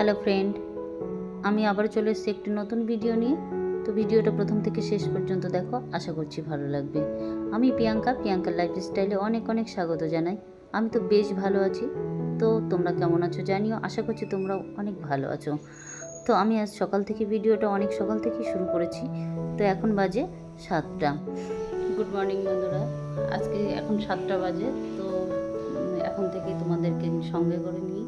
Hello friend, আমি আবার চলে এসেছি একটি নতুন ভিডিও নিয়ে। তো ভিডিওটা প্রথম থেকে শেষ পর্যন্ত দেখো, আশা করছি ভালো লাগবে। আমি প্রিয়াঙ্কা, প্রিয়াঙ্কার লাইফস্টাইলে অনেক অনেক স্বাগত জানাই। আমি তো বেশ ভালো আছি। তো তোমরা কেমন আছো জানিও, আশা করছি তোমরাও অনেক ভালো আছো। তো আমি আজ সকাল থেকে ভিডিওটা অনেক সকাল থেকেই শুরু করেছি। তো এখন বাজে সাতটা। গুড মর্নিং বন্ধুরা। আজকে এখন সাতটা বাজে, তো এখন থেকে তোমাদেরকে সঙ্গে করে নিই।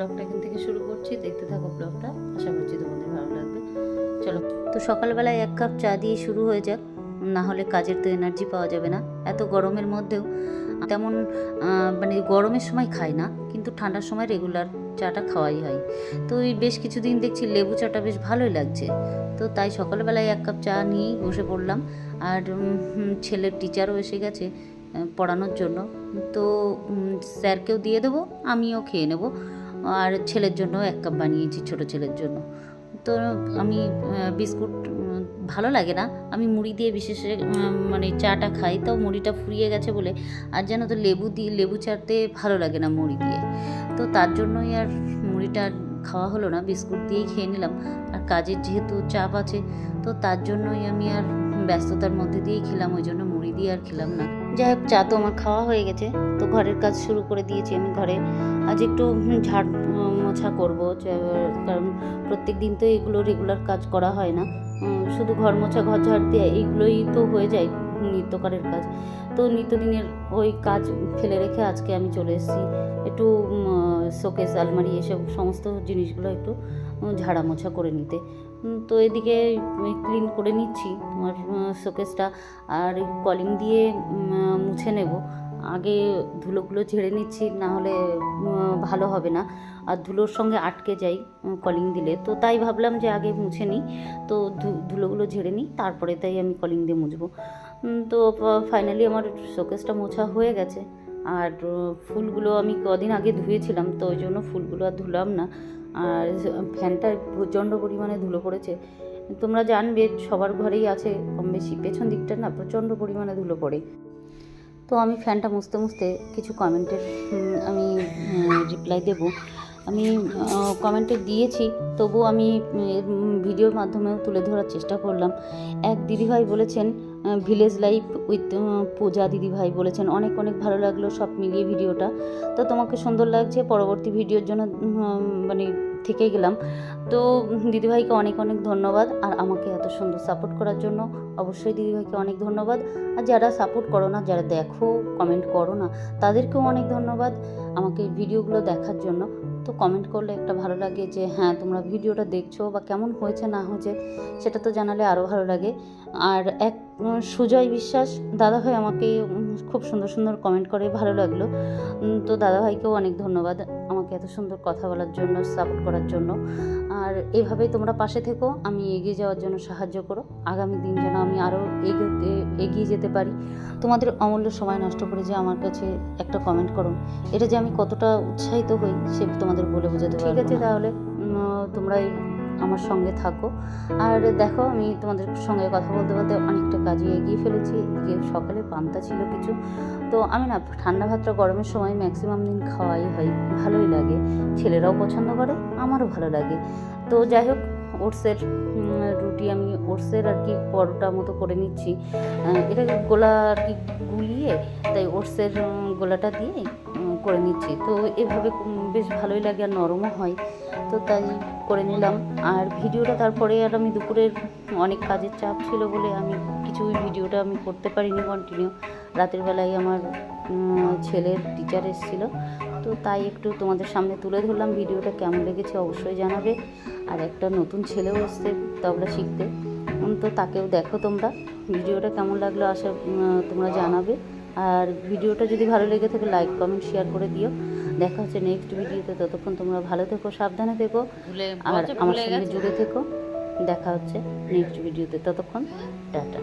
ব্লগটা এখান থেকে শুরু করছি। দেখতে থাকো ব্লগটা। আশা করছি তোমাদের ভালো লাগবে। চলো। তো সকালবেলায় এক কাপ চা দিয়ে শুরু হয়ে যাক। না হলে কাজের তো এনার্জি পাওয়া যাবে না। এত গরমের মধ্যেও তেমন মানে গরমের সময় খাই না, কিন্তু ঠান্ডার সময় রেগুলার চাটা খাওয়াই হয়। তো এই বেশ কিছুদিন দেখছি লেবু চাটা বেশ ভালোই লাগছে। তো তাই সকালবেলায় এক কাপ চা নিয়েই বসে পড়লাম। আর ছেলের টিচারও এসে গেছে পড়ানোর জন্য। তো স্যারকেও দিয়ে দেবো, আমিও খেয়ে নেব। আর ছেলের জন্য এক কাপ বানিয়েছি, ছোট ছেলের জন্য। তো আমি বিস্কুট ভালো লাগে না। আমি মুড়ি দিয়ে বিশেষ মানে চাটা খাই, তাও মুড়িটা ফুরিয়ে গেছে বলে। আর যেন তো, লেবু দিয়ে লেবু চাটতে ভালো লাগে না মুড়ি দিয়ে। তো তার জন্যই আর মুড়িটা খাওয়া হলো না, বিস্কুট দিয়েই খেয়ে নিলাম। আর কাজের যেহেতু চাপ আছে, তো তার জন্যই আমি আর ব্যস্ততার মধ্যে দিয়েই খেলাম, ওই জন্য মুড়ি দিয়ে আর খেলাম না। যাই হোক, চা তো আমার খাওয়া হয়ে গেছে। তো ঘরের কাজ শুরু করে দিয়েছি আমি ঘরে। আজ একটু ঝাড় মোছা করব। কারণ প্রত্যেক দিন তো এগুলো রেগুলার কাজ করা হয় না। শুধু ঘর মোছা, ঘর ঝাড় দেওয়া এইগুলোই তো হয়ে যায় নিত্যকারের কাজ। তো নিত্যদিনের ওই কাজ ফেলে রেখে আজকে আমি চলে এসেছি। একটু শোকেস, আলমারি, এসব সমস্ত জিনিসগুলো একটু ঝাড়া মোছা করে নিতে। তো এদিকে ক্লিন করে নিচ্ছি আমার শোকেসটা আর কলিং দিয়ে মুছে নেব। আগে ধুলোগুলো ঝেড়ে নিচ্ছি, না হলে ভালো হবে না। আর ধুলোর সঙ্গে আটকে যাই কলিং দিলে। তো তাই ভাবলাম যে আগে মুছে নিই। তো ধুলোগুলো ঝেড়ে নিই, তারপরে তাই আমি কলিং দিয়ে মুছবো। তো ফাইনালি আমার শোকেসটা মোছা হয়ে গেছে। আর ফুলগুলো আমি কদিন আগে ধুয়েছিলাম, তো ওই জন্য ফুলগুলো আর ধুলাম না। আর ফ্যানটা প্রচণ্ড পরিমাণে ধুলো পড়েছে। তোমরা জানবে, সবার ঘরেই আছে, কম বেশি, পেছন দিকটা না প্রচণ্ড পরিমাণে ধুলো পড়ে। তো আমি ফ্যানটা মুছতে মুছতে কিছু কমেন্টের আমি রিপ্লাই দেব। আমি কমেন্টে দিয়েছি তবু আমি ভিডিওর মাধ্যমেও তুলে ধরার চেষ্টা করলাম। এক দিদিভাই বলেছেন ভিলেজ লাইফ উইথ পূজা দিদিভাই বলেছেন। অনেক অনেক ভালো লাগল সব মিলিয়ে ভিডিওটা। তো তোমাকে সুন্দর লাগছে। পরবর্তী ভিডিওর জন্য মানে থেকে গেলাম। তো দিদিভাইকে অনেক অনেক ধন্যবাদ। আর আমাকে এত সুন্দর সাপোর্ট করার জন্য অবশ্যই দিদিভাইকে অনেক ধন্যবাদ। আর যারা সাপোর্ট করো না, যারা দেখো কমেন্ট করো না, তাদেরকেও অনেক ধন্যবাদ আমাকে ভিডিওগুলো দেখার জন্য। তো কমেন্ট করলে একটা ভালো লাগে যে হ্যাঁ তোমরা ভিডিওটা দেখছ বা কেমন হয়েছে, না হয়েছে, সেটা তো জানালে আরও ভালো লাগে। আর এক সুজয় বিশ্বাস, দাদাভাই আমাকে খুব সুন্দর সুন্দর কমেন্ট করে, ভালো লাগল। তো দাদাভাইকেও অনেক ধন্যবাদ। আমাকে এত সুন্দর কথা বলার জন্য সাপোর্ট করার জন্য। আর এভাবেই তোমরা পাশে থেকো আমি এগিয়ে যাওয়ার জন্য সাহায্য করো। আগামী দিন যেন আমি আরও এগোতে এগিয়ে যেতে পারি। তোমাদের অমূল্য সময় নষ্ট করে যে আমার কাছে একটা কমেন্ট করো এটা যে আমি কতটা উৎসাহিত হই সে তোমাদের বলে বোঝাতে ঠিক আছে তাহলে। তোমরা এই আমার সঙ্গে থাকো। আর দেখো, আমি তোমাদের সঙ্গে কথা বলতে বলতে অনেকটা কাজে এগিয়ে ফেলেছি। এদিকে সকালে পান্তা ছিল কিছু। তো আমি না, ঠান্ডা ভাতটা গরমের সময় ম্যাক্সিমাম দিন খাওয়াই হয়। ভালোই লাগে। ছেলেরাও পছন্দ করে, আমারও ভালো লাগে। তো যাই হোক, ওটসের রুটি আমি ওটসের আর কি পরোটা মতো করে নিচ্ছি। এটাকে গোলা আর কি গুলিয়ে, তাই ওটসের গোলাটা দিয়ে করে নিচ্ছি। তো এভাবে বেশ ভালোই লাগে আর নরমও হয়। তো তাই করে নিলাম। আর ভিডিওটা তারপরে আর আমি দুপুরের অনেক কাজের চাপ ছিল বলে আমি কিছু ভিডিওটা আমি করতে পারিনি কন্টিনিউ রাতের বেলায় আমার ছেলের টিচার এসেছিল। তো তাই একটু তোমাদের সামনে তুলে ধরলাম ভিডিওটা, কেমন লেগেছে অবশ্যই জানাবে। আর একটা নতুন ছেলেও এসছে তবলা শিখতে। তো তাকেও দেখো তোমরা। ভিডিওটা কেমন লাগল আশা তোমরা জানাবে। আর ভিডিওটা যদি ভালো লেগে থাকে লাইক কমেন্ট শেয়ার করে দিও। দেখা হচ্ছে নেক্সট ভিডিওতে। ততক্ষণ তোমরা ভালো থেকো সাবধানে থেকো। আর আমার সঙ্গে জুড়ে থেকো। দেখা হচ্ছে নেক্সট ভিডিওতে। ততক্ষণ টাটা।